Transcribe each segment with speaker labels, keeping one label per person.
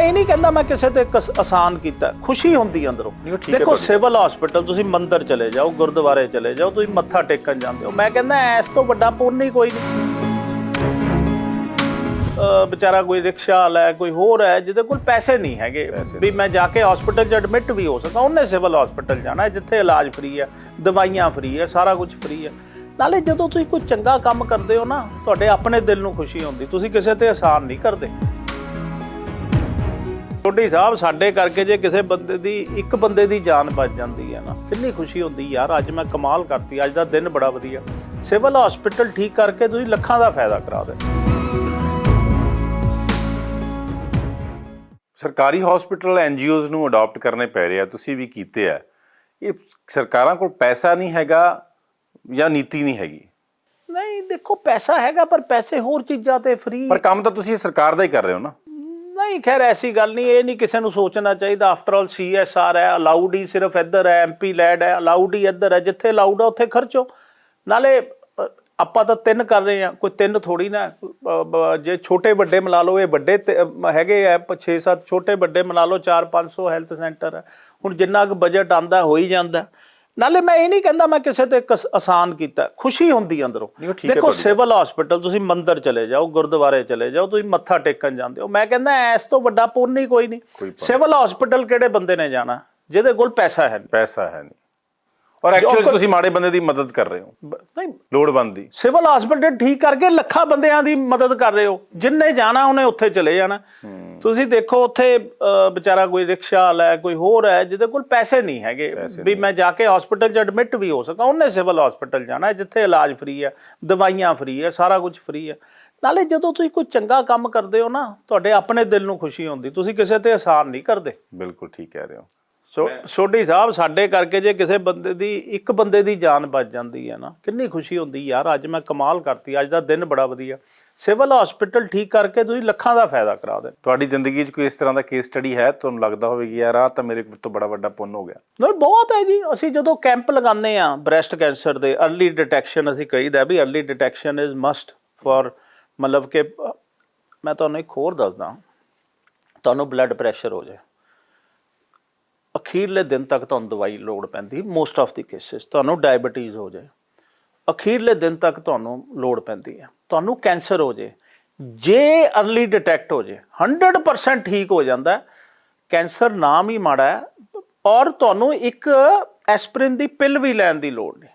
Speaker 1: ਇਹ ਨਹੀਂ ਕਹਿੰਦਾ ਮੈਂ ਕਿਸੇ ਤੇ ਕਸ- ਆਸਾਨ ਕੀਤਾ। ਖੁਸ਼ੀ ਹੁੰਦੀ ਹੈ ਅੰਦਰੋਂ।
Speaker 2: ਨਹੀਂ, ਉਹ ਠੀਕ ਹੈ
Speaker 1: ਦੇਖੋ
Speaker 2: ਭਾਜੀ।
Speaker 1: ਸਿਵਲ ਹਸਪੀਟਲ ਤੁਸੀਂ ਮੰਦਿਰ ਚਲੇ ਜਾਓ ਗੁਰਦੁਆਰੇ ਚਲੇ ਜਾਓ ਤੁਸੀਂ ਮੱਥਾ ਟੇਕਣ ਜਾਂਦੇ ਹੋ। ਮੈਂ ਕਹਿੰਦਾ ਇਸ ਤੋਂ ਵੱਡਾ ਪੁੰਨ ਹੀ ਕੋਈ ਨਹੀਂ। ਅਹ ਵਿਚਾਰਾ ਕੋਈ ਰਿਕਸ਼ਾ ਵਾਲਾ ਹੈ ਕੋਈ ਹੋਰ ਹੈ ਜਿਹਦੇ ਕੋਲ ਪੈਸੇ ਨਹੀਂ ਹੈਗੇ।
Speaker 2: ਪੈਸੇ
Speaker 1: ਵੀ ਮੈਂ ਜਾ ਕੇ ਹਸਪੀਟਲ 'ਚ ਐਡਮਿਟ ਵੀ ਹੋ ਸਕਾਂ ਉਹਨੇ ਸਿਵਲ ਹਸਪੀਟਲ ਜਾਣਾ ਹੈ ਜਿੱਥੇ ਇਲਾਜ ਫ੍ਰੀ ਹੈ ਦਵਾਈਆਂ ਫ੍ਰੀ ਹੈ ਸਾਰਾ ਕੁਝ ਫ੍ਰੀ ਹੈ। ਨਾਲੇ ਜਦੋਂ ਤੁਸੀਂ ਕੋਈ ਚੰਗਾ ਕੰਮ ਕਰਦੇ ਹੋ ਨਾ ਤੁਹਾਡੇ ਆਪਣੇ ਦਿਲ ਨੂੰ ਖੁਸ਼ੀ ਹੁੰਦੀ ਤੁਸੀਂ ਕਿਸੇ ਤੇ ਆਸਾਨ ਨਹੀਂ ਕਰਦੇ। ਛੋਟੀ ਸਾਹਿਬ ਸਾਡੇ ਕਰਕੇ ਜੇ ਕਿਸੇ ਬੰਦੇ ਦੀ ਇੱਕ ਬੰਦੇ ਦੀ ਜਾਨ ਬਚ ਜਾਂਦੀ ਹੈ ਨਾ ਕਿੰਨੀ ਖੁਸ਼ੀ ਹੁੰਦੀ ਯਾਰ ਅੱਜ ਮੈਂ ਕਮਾਲ ਕਰਤੀ ਅੱਜ ਦਾ ਦਿਨ ਬੜਾ ਵਧੀਆ। ਸਿਵਲ ਹਸਪੀਟਲ ਠੀਕ ਕਰਕੇ ਤੁਸੀਂ ਲੱਖਾਂ ਦਾ ਫਾਇਦਾ ਕਰਾ ਦੇ
Speaker 2: ਸਰਕਾਰੀ ਹਸਪੀਟਲ ਐਨਜੀਓਜ਼ ਨੂੰ ਅਡਾਪਟ ਕਰਨੇ ਪੈ ਰਹੇ ਆ ਤੁਸੀਂ ਵੀ ਕੀਤੇ ਆ। ਇਹ ਸਰਕਾਰਾਂ ਕੋਲ ਪੈਸਾ ਨਹੀਂ ਹੈਗਾ ਜਾਂ ਨੀਤੀ ਨਹੀਂ ਹੈਗੀ?
Speaker 1: ਨਹੀਂ ਦੇਖੋ ਪੈਸਾ ਹੈਗਾ ਪਰ ਪੈਸੇ ਹੋਰ ਚੀਜ਼ਾਂ ਤੇ ਫ੍ਰੀ
Speaker 2: ਪਰ ਕੰਮ ਤਾਂ ਤੁਸੀਂ ਸਰਕਾਰ ਦਾ ਹੀ ਕਰ ਰਹੇ ਹੋ ਨਾ।
Speaker 1: ਨਹੀਂ ਖੈਰ ਐਸੀ ਗੱਲ ਨਹੀਂ ਇਹ ਨਹੀਂ ਕਿਸੇ ਨੂੰ ਸੋਚਣਾ ਚਾਹੀਦਾ। ਆਫਟਰ ਆਲ ਸੀਐਸਆਰ ਹੈ ਅਲਾਉਡ ਹੀ ਸਿਰਫ ਇੱਧਰ ਹੈ ਐਮਪੀ ਲੈਡ ਹੈ ਅਲਾਉਡ ਹੀ ਇੱਧਰ ਹੈ ਜਿੱਥੇ ਅਲਾਉਡ ਹੈ ਉੱਥੇ ਖਰਚੋ। ਨਾਲੇ ਆਪਾਂ ਤਾਂ ਤਿੰਨ ਕਰ ਰਹੇ ਆ ਕੋਈ ਤਿੰਨ ਥੋੜੀ ਨਾ ਜੇ ਛੋਟੇ ਵੱਡੇ ਮਿਲਾ ਲਓ ਇਹ ਵੱਡੇ ਤੇ, ਅ, ਹੈਗੇ ਆ 6-7 ਛੋਟੇ ਵੱਡੇ ਮਿਲਾ ਲਓ 4-500 ਹੈਲਥ ਸੈਂਟਰ ਹੈ। ਹੁਣ ਜਿੰਨਾ ਕੁ ਬਜਟ ਆਂਦਾ ਹੋ ਹੀ ਜਾਂਦਾ। ਨਾਲੇ ਮੈਂ ਇਹ ਨਹੀਂ ਕਹਿੰਦਾ ਮੈਂ ਕਿਸੇ ਤੇ ਕਸ- ਆਸਾਨ ਕੀਤਾ ਖੁਸ਼ੀ ਹੁੰਦੀ ਅੰਦਰੋਂ। ਦੇਖੋ। ਸਿਵਲ ਹਸਪੀਟਲ ਤੁਸੀਂ ਮੰਦਿਰ ਚਲੇ ਜਾਓ ਗੁਰਦੁਆਰੇ ਚਲੇ ਜਾਓ ਤੁਸੀਂ ਮੱਥਾ ਟੇਕਣ ਜਾਂਦੇ ਹੋ। ਮੈਂ ਕਹਿੰਦਾ ਇਸ ਤੋਂ ਵੱਡਾ ਪੁੰਨ ਹੀ ਕੋਈ ਨਹੀਂ। ਸਿਵਲ ਹਸਪੀਟਲ ਕਿਹੜੇ ਬੰਦੇ ਨੇ ਜਾਣਾ? ਜਿਹਦੇ ਕੋਲ ਪੈਸਾ ਹੈ
Speaker 2: ਪੈਸਾ ਹੈ ਨਹੀਂ। ਔਰ ਐਕਚੁਅਲੀ ਤੁਸੀਂ ਮਾੜੇ ਬੰਦੇ ਦੀ ਮਦਦ ਕਰ ਰਹੇ ਹੋ।
Speaker 1: ਨਹੀਂ।
Speaker 2: ਲੋੜਵੰਦ। ਦੀ
Speaker 1: ਸਿਵਲ ਹਸਪੀਟਲ ਠੀਕ ਕਰਕੇ ਲੱਖਾਂ ਬੰਦਿਆਂ ਦੀ ਮਦਦ ਕਰ ਰਹੇ ਹੋ। ਜਿੰਨੇ ਜਾਣਾ ਉਹਨੇ ਉੱਥੇ ਚਲੇ ਜਾਣਾ। ਤੁਸੀਂ ਦੇਖੋ ਉੱਥੇ ਵਿਚਾਰਾ ਕੋਈ ਰਿਕਸ਼ਾ ਵਾਲਾ ਹੈ ਕੋਈ ਹੋਰ ਹੈ ਜਿਹਦੇ ਕੋਲ ਪੈਸੇ ਨਹੀਂ ਹੈਗੇ। ਵੀ ਮੈਂ ਜਾ ਕੇ ਹਸਪੀਟਲ 'ਚ ਐਡਮਿਟ ਵੀ ਹੋ ਸਕਾਂ। ਉਹਨੇ ਸਿਵਲ ਹਸਪੀਟਲ ਜਾਣਾ ਜਿੱਥੇ ਇਲਾਜ ਫ੍ਰੀ ਹੈ ਦਵਾਈਆਂ ਫ੍ਰੀ ਹੈ ਸਾਰਾ ਕੁਝ ਫ੍ਰੀ ਹੈ। ਨਾਲੇ ਜਦੋਂ ਤੁਸੀਂ ਕੋਈ ਚੰਗਾ ਕੰਮ ਕਰਦੇ ਹੋ ਨਾ ਤੁਹਾਡੇ ਆਪਣੇ ਦਿਲ ਨੂੰ ਖੁਸ਼ੀ ਹੁੰਦੀ। ਤੁਸੀਂ ਕਿਸੇ ਤੇ ਆਸਾਨ ਨਹੀਂ ਕਰਦੇ।
Speaker 2: ਬਿਲਕੁਲ ਠੀਕ ਕਹਿ ਰਹੇ ਹੋ।
Speaker 1: ਸੋ ਸੋਢੀ ਸਾਹਿਬ ਸਾਡੇ ਕਰਕੇ ਜੇ ਕਿਸੇ ਬੰਦੇ ਦੀ ਇੱਕ ਬੰਦੇ ਦੀ ਜਾਨ ਬਚ ਜਾਂਦੀ ਹੈ ਨਾ ਕਿੰਨੀ ਖੁਸ਼ੀ ਹੁੰਦੀ ਯਾਰ ਅੱਜ ਮੈਂ ਕਮਾਲ ਕਰਤੀ ਅੱਜ ਦਾ ਦਿਨ ਬੜਾ ਵਧੀਆ। ਸਿਵਲ ਹਸਪੀਟਲ ਠੀਕ ਕਰਕੇ ਤੁਸੀਂ ਲੱਖਾਂ ਦਾ ਫਾਇਦਾ ਕਰਾ ਦੇ
Speaker 2: ਤੁਹਾਡੀ ਜ਼ਿੰਦਗੀ 'ਚ ਕੋਈ ਇਸ ਤਰ੍ਹਾਂ ਦਾ ਕੇਸ ਸਟੱਡੀ ਹੈ? ਤੁਹਾਨੂੰ ਲੱਗਦਾ ਹੋਵੇ ਕਿ ਯਾਰ ਆ ਤਾਂ ਮੇਰੇ ਤੋਂ ਬੜਾ ਵੱਡਾ ਪੁੰਨ ਹੋ ਗਿਆ।
Speaker 1: ਨਹੀਂ ਬਹੁਤ ਹੈ ਜੀ। ਅਸੀਂ ਜਦੋਂ ਕੈਂਪ ਲਗਾਉਂਦੇ ਆ ਬ੍ਰੈਸਟ ਕੈਂਸਰ ਦੇ ਅਰਲੀ ਡਿਟੈਕਸ਼ਨ ਅਸੀਂ ਕਹੀਦਾ ਵੀ early detection is must for ਮਤਲਬ ਕਿ ਮੈਂ ਤੁਹਾਨੂੰ ਇੱਕ ਹੋਰ ਦੱਸਦਾ। ਤੁਹਾਨੂੰ ਬਲੱਡ ਪ੍ਰੈਸ਼ਰ ਹੋ ਜਾਏ। ਅਖੀਰਲੇ ਦਿਨ ਤੱਕ ਤੁਹਾਨੂੰ ਦਵਾਈ ਲੋੜ ਪੈਂਦੀ ਮੋਸਟ ਆਫ ਦੀ ਕੇਸਿਸ ਤੁਹਾਨੂੰ ਡਾਇਬੀਟੀਜ਼ ਹੋ ਜਾਏ। ਅਖੀਰਲੇ ਦਿਨ ਤੱਕ ਤੁਹਾਨੂੰ ਲੋੜ ਪੈਂਦੀ ਹੈ। ਤੁਹਾਨੂੰ ਕੈਂਸਰ ਹੋ ਜਾਏ। ਜੇ अर्ਲੀ ਡਿਟੈਕਟ ਹੋ ਜਾਏ 100% ਠੀਕ ਹੋ ਜਾਂਦਾ ਕੈਂਸਰ ਨਾਮ ਹੀ ਮਾੜਾ ਹੈ, ਔਰ ਤੁਹਾਨੂੰ ਇੱਕ ਐਸਪਰਿਨ ਦੀ ਪਿਲ ਵੀ ਲੈਣ ਦੀ ਲੋੜ ਨਹੀਂ।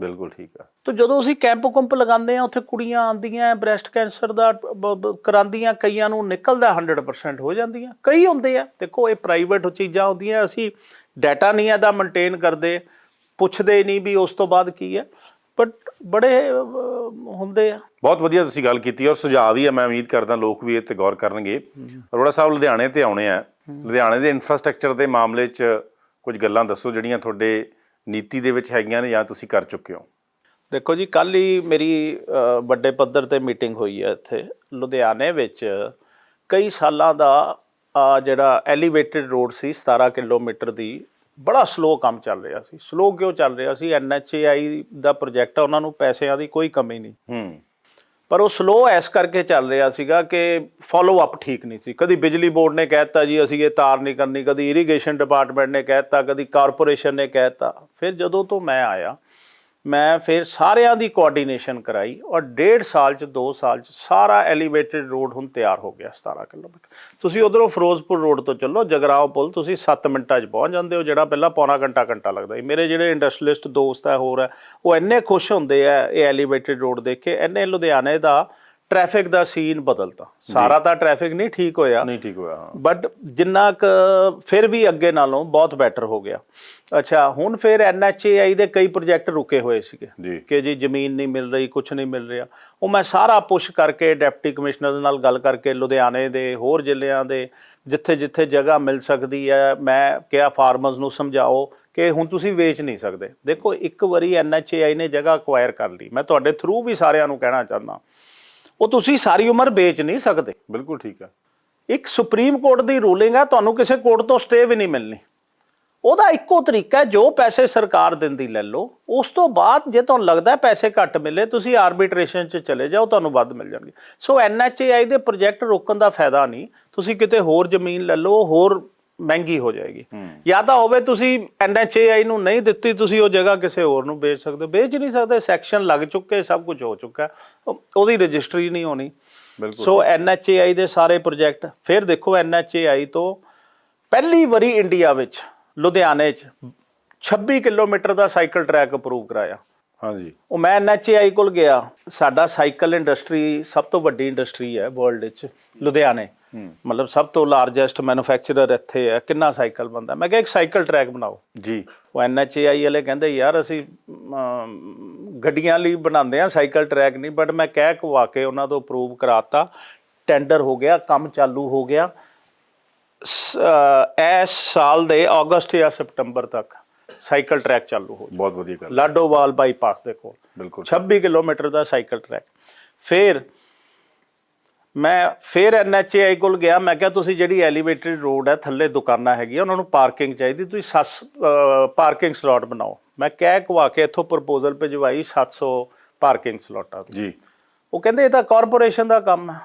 Speaker 2: ਬਿਲਕੁਲ ਠੀਕ ਆ।
Speaker 1: ਤਾਂ ਜਦੋਂ ਅਸੀਂ ਕੈਂਪ ਕੁੰਪ ਲਗਾਉਂਦੇ ਆ ਉੱਥੇ ਕੁੜੀਆਂ ਆਉਂਦੀਆਂ, ਬ੍ਰੈਸਟ ਕੈਂਸਰ ਦਾ ਬ- ਕਰਾਉਂਦੀਆਂ, ਕਈਆਂ ਨੂੰ ਨਿਕਲਦਾ 100% ਹੋ ਜਾਂਦੀਆਂ। ਕਈ ਹੁੰਦੇ ਆ। ਦੇਖੋ, ਇਹ ਪ੍ਰਾਈਵੇਟ ਚੀਜ਼ਾਂ ਹੁੰਦੀਆਂ, ਅਸੀਂ ਡਾਟਾ ਨਹੀਂ ਇਹਦਾ ਮੇਨਟੇਨ ਕਰਦੇ, ਪੁੱਛਦੇ ਨਹੀਂ ਵੀ ਉਸ ਤੋਂ ਬਾਅਦ ਕੀ ਹੈ। ਬਟ ਬੜੇ ਹੁੰਦੇ ਆ।
Speaker 2: ਬਹੁਤ ਵਧੀਆ ਤੁਸੀਂ ਗੱਲ ਕੀਤੀ ਔਰ ਸੁਝਾਅ ਵੀ ਹੈ ਮੈਂ ਉਮੀਦ ਕਰਦਾ ਲੋਕ ਵੀ ਇਹ ਤੇ ਗੌਰ ਕਰਨਗੇ। ਅਰੋੜਾ ਸਾਹਿਬ ਲੁਧਿਆਣੇ ਤੇ ਆਉਣੇ ਆ। ਲੁਧਿਆਣੇ ਦੇ ਇਨਫਰਾਸਟ੍ਰਕਚਰ ਦੇ ਮਾਮਲੇ 'ਚ ਕੁਝ ਗੱਲਾਂ ਦੱਸੋ, ਜਿਹੜੀਆਂ ਤੁਹਾਡੇ ਨੀਤੀ ਦੇ ਵਿੱਚ ਹੈਗੀਆਂ ਨੇ ਜਾਂ ਤੁਸੀਂ ਕਰ ਚੁੱਕੇ ਹੋ।
Speaker 1: ਦੇਖੋ ਜੀ ਕੱਲ ਹੀ ਮੇਰੀ ਵੱਡੇ ਪੱਧਰ ਤੇ ਮੀਟਿੰਗ ਹੋਈ ਹੈ ਇੱਥੇ ਲੁਧਿਆਣੇ ਵਿੱਚ। ਕਈ ਸਾਲਾਂ ਦਾ ਜਿਹੜਾ ਐਲੀਵੇਟਡ ਰੋਡ ਸੀ 17 ਕਿਲੋਮੀਟਰ ਦੀ ਬੜਾ ਸਲੋ ਕੰਮ ਚੱਲ ਰਿਹਾ ਸੀ। ਸਲੋ ਕਿਉਂ ਚੱਲ ਰਿਹਾ ਸੀ? ਐਨਐਚਏਆਈ ਦਾ ਪ੍ਰੋਜੈਕਟ ਹੈ ਉਹਨਾਂ ਨੂੰ ਪੈਸਿਆਂ ਦੀ ਕੋਈ ਕਮੀ ਨਹੀਂ।
Speaker 2: ਹੂੰ।
Speaker 1: ਪਰ ਉਹ ਸਲੋ ਐਸ ਕਰਕੇ ਚੱਲ ਰਿਹਾ ਸੀਗਾ ਕਿ ਫਾਲੋ ਅਪ ਠੀਕ ਨਹੀਂ ਸੀ। ਕਦੀ ਬਿਜਲੀ ਬੋਰਡ ਨੇ ਕਹਿਤਾ ਜੀ ਅਸੀਂ ਇਹ ਤਾਰ ਨਹੀਂ ਕਰਨੀ ਕਦੀ ਇਰੀਗੇਸ਼ਨ ਡਿਪਾਰਟਮੈਂਟ ਨੇ ਕਹਿਤਾ ਕਦੀ ਕਾਰਪੋਰੇਸ਼ਨ ਨੇ ਕਹਿਤਾ ਫਿਰ ਜਦੋਂ ਤੋਂ ਮੈਂ ਆਇਆ ਮੈਂ ਫਿਰ ਸਾਰਿਆਂ ਦੀ ਕੋਆਰਡੀਨੇਸ਼ਨ ਕਰਾਈ ਔਰ ਡੇਢ ਸਾਲ ਚ 2 ਸਾਲ ਚ ਸਾਰਾ ਐਲੀਵੇਟਡ ਰੋਡ ਹੁਣ ਤਿਆਰ ਹੋ ਗਿਆ 17 ਕਿਲੋਮੀਟਰ। ਤੁਸੀਂ ਉਧਰੋਂ ਫਿਰੋਜ਼ਪੁਰ ਰੋਡ ਤੋਂ ਚੱਲੋ, ਜਗਰਾਓ ਪੁਲ, ਤੁਸੀਂ 7 ਮਿੰਟਾਂ 'ਚ ਪਹੁੰਚ ਜਾਂਦੇ ਹੋ, ਜਿਹੜਾ ਪਹਿਲਾਂ ਪੌਣਾ ਘੰਟਾ ਘੰਟਾ ਲੱਗਦਾ ਸੀ। ਮੇਰੇ ਜਿਹੜੇ ਇੰਡਸਟਰੀਲਿਸਟ ਦੋਸਤ ਹੈ, ਹੋਰ ਹੈ, ਉਹ ਇੰਨੇ ਖੁਸ਼ ਹੁੰਦੇ ਆ ਇਹ ਐਲੀਵੇਟਡ ਰੋਡ ਦੇਖ ਕੇ, ਇੰਨੇ ਲੁਧਿਆਣੇ ਦਾ ਟ੍ਰੈਫਿਕ ਦਾ ਸੀਨ ਬਦਲਤਾ। ਸਾਰਾ ਤਾਂ ਟ੍ਰੈਫਿਕ ਨਹੀਂ ਠੀਕ ਹੋਇਆ।
Speaker 2: ਨਹੀਂ ਠੀਕ ਹੋਇਆ ਹਾਂ।
Speaker 1: ਬਟ ਜਿੰਨਾ ਕ ਫਿਰ ਵੀ ਅੱਗੇ ਨਾਲੋਂ ਬਹੁਤ ਬੈਟਰ ਹੋ ਗਿਆ। ਅੱਛਾ ਹੁਣ ਫਿਰ ਐਨਐਚਏਆਈ ਦੇ ਕਈ ਪ੍ਰੋਜੈਕਟ ਰੁਕੇ ਹੋਏ ਸੀਗੇ। ਕਿ ਜੀ ਜ਼ਮੀਨ ਨਹੀਂ ਮਿਲ ਰਹੀ ਕੁਝ ਨਹੀਂ ਮਿਲ ਰਿਹਾ। ਉਹ ਮੈਂ ਸਾਰਾ ਪੁਸ਼ ਕਰਕੇ ਡਿਪਟੀ ਕਮਿਸ਼ਨਰ ਨਾਲ ਗੱਲ ਕਰਕੇ ਲੁਧਿਆਣੇ ਦੇ ਹੋਰ ਜ਼ਿਲ੍ਹਿਆਂ ਦੇ ਜਿੱਥੇ ਜਿੱਥੇ ਜਗ੍ਹਾ ਮਿਲ ਸਕਦੀ ਹੈ ਮੈਂ ਕਿਹਾ ਫਾਰਮਰਸ ਨੂੰ ਸਮਝਾਓ ਕਿ ਹੁਣ ਤੁਸੀਂ ਵੇਚ ਨਹੀਂ ਸਕਦੇ। ਦੇਖੋ ਇੱਕ ਵਾਰੀ ਐਨਐਚਏਆਈ ਨੇ ਜਗ੍ਹਾ ਅਕਵਾਇਰ ਕਰ ਲਈ। ਮੈਂ ਤੁਹਾਡੇ ਥਰੂ ਵੀ ਸਾਰਿਆਂ ਨੂੰ ਕਹਿਣਾ ਚਾਹੁੰਦਾ। ਉਹ ਤੁਸੀਂ ਸਾਰੀ ਉਮਰ ਵੇਚ ਨਹੀਂ ਸਕਦੇ।
Speaker 2: ਬਿਲਕੁਲ ਠੀਕ ਆ
Speaker 1: ਇੱਕ ਸੁਪਰੀਮ ਕੋਰਟ ਦੀ ਰੂਲਿੰਗ ਹੈ ਤੁਹਾਨੂੰ ਕਿਸੇ ਕੋਰਟ ਤੋਂ ਸਟੇ ਵੀ ਨਹੀਂ ਮਿਲਣੀ। ਉਹਦਾ ਇੱਕੋ ਤਰੀਕਾ ਹੈ ਜੋ ਪੈਸੇ ਸਰਕਾਰ ਦਿੰਦੀ ਲੈ ਲਓ। ਉਸ ਤੋਂ ਬਾਅਦ ਜੇ ਤੁਹਾਨੂੰ ਲੱਗਦਾ ਹੈ ਪੈਸੇ ਘੱਟ ਮਿਲੇ ਤੁਸੀਂ ਆਰਬਿਟ੍ਰੇਸ਼ਨ 'ਚ ਚਲੇ ਜਾਓ ਤੁਹਾਨੂੰ ਵੱਧ ਮਿਲ ਜਾਣਗੇ। ਸੋ ਐਨਐਚਏਆਈ ਦੇ ਪ੍ਰੋਜੈਕਟ ਰੋਕਣ ਦਾ ਫਾਇਦਾ ਨਹੀਂ। ਤੁਸੀਂ ਕਿਤੇ ਹੋਰ ਜ਼ਮੀਨ ਲੈ ਲਓ ਹੋਰ ਮਹਿੰਗੀ ਹੋ ਜਾਏਗੀ। ਜਾਂ ਤਾਂ ਹੋਵੇ ਤੁਸੀਂ ਐਨਐਚਏਆਈ ਨੂੰ ਨਹੀਂ ਦਿੱਤੀ ਤੁਸੀਂ ਉਹ ਜਗ੍ਹਾ ਕਿਸੇ ਹੋਰ ਨੂੰ ਵੇਚ ਸਕਦੇ ਹੋ। ਵੇਚ ਨਹੀਂ ਸਕਦੇ ਸੈਕਸ਼ਨ ਲੱਗ ਚੁੱਕੇ ਸਭ ਕੁਝ ਹੋ ਚੁੱਕਾ। ਉਹਦੀ ਰਜਿਸਟਰੀ ਨਹੀਂ ਹੋਣੀ।
Speaker 2: ਬਿਲਕੁਲ
Speaker 1: ਸੋ ਐਨਐਚਏਆਈ ਦੇ ਸਾਰੇ ਪ੍ਰੋਜੈਕਟ ਫਿਰ ਦੇਖੋ ਐਨਐਚਏਆਈ ਤੋਂ ਪਹਿਲੀ ਵਾਰੀ ਇੰਡੀਆ ਵਿੱਚ ਲੁਧਿਆਣੇ 'ਚ 26 ਕਿਲੋਮੀਟਰ ਦਾ ਸਾਈਕਲ ਟਰੈਕ ਅਪਰੂਵ ਕਰਾਇਆ।
Speaker 2: ਹਾਂਜੀ।
Speaker 1: ਉਹ ਮੈਂ ਐਨਐਚਏਆਈ ਕੋਲ ਗਿਆ। ਸਾਡਾ ਸਾਈਕਲ ਇੰਡਸਟਰੀ ਸਭ ਤੋਂ ਵੱਡੀ ਇੰਡਸਟਰੀ ਹੈ ਵਰਲਡ ਵਿੱਚ ਲੁਧਿਆਣੇ। ਮਤਲਬ ਸਭ ਤੋਂ ਲਾਰਜੈਸਟ ਮੈਨੂਫੈਕਚਰਰ ਇੱਥੇ ਹੈ। ਕਿੰਨਾ ਸਾਈਕਲ ਬੰਦਾ ਮੈਂ ਕਿਹਾ ਇੱਕ ਸਾਈਕਲ ਟਰੈਕ ਬਣਾਓ।
Speaker 2: ਜੀ।
Speaker 1: ਉਹ ਐਨਐਚਏਆਈ ਵਾਲੇ ਕਹਿੰਦੇ ਯਾਰ ਅਸੀਂ ਗੱਡੀਆਂ ਲਈ ਬਣਾਉਂਦੇ ਆ ਸਾਈਕਲ ਟਰੈਕ ਨਹੀਂ ਬਟ ਮੈਂ ਕਹਿ ਕਵਾ ਕੇ ਉਹਨਾਂ ਤੋਂ ਅਪਰੂਵ ਕਰਾਤਾ। ਟੈਂਡਰ ਹੋ ਗਿਆ ਕੰਮ ਚਾਲੂ ਹੋ ਗਿਆ। ਇਸ ਸਾਲ ਦੇ ਅਗਸਤ ਜਾਂ ਸਤੰਬਰ ਤੱਕ। ਸਾਈਕਲ ਟਰੈਕ ਚਾਲੂ ਹੋ
Speaker 2: ਬਹੁਤ ਵਧੀਆ ਗੱਲ
Speaker 1: ਲਾਡੋਵਾਲ ਬਾਈਪਾਸ ਦੇ ਕੋਲ।
Speaker 2: ਬਿਲਕੁਲ
Speaker 1: 26 ਕਿਲੋਮੀਟਰ ਦਾ ਸਾਈਕਲ ਟਰੈਕ। ਫਿਰ ਮੈਂ ਫਿਰ ਐਨਐਚਏਆਈ ਕੋਲ ਗਿਆ। ਮੈਂ ਕਿਹਾ ਤੁਸੀਂ ਜਿਹੜੀ ਐਲੀਵੇਟਡ ਰੋਡ ਹੈ ਥੱਲੇ ਦੁਕਾਨਾਂ ਹੈਗੀਆਂ ਉਹਨਾਂ ਨੂੰ ਪਾਰਕਿੰਗ ਚਾਹੀਦੀ। ਤੁਸੀਂ ਸੱਸ ਪਾਰਕਿੰਗ ਸਲੋਟ ਬਣਾਓ। ਮੈਂ ਕਹਿ ਕਵਾ ਕੇ ਇੱਥੋਂ ਪ੍ਰਪੋਜ਼ਲ ਭਿਜਵਾਈ 700 ਪਾਰਕਿੰਗ ਸਲੋਟਾਂ ਦੀ
Speaker 2: ਜੀ।
Speaker 1: ਉਹ ਕਹਿੰਦੇ ਇਹ ਤਾਂ ਕਾਰਪੋਰੇਸ਼ਨ ਦਾ ਕੰਮ ਹੈ।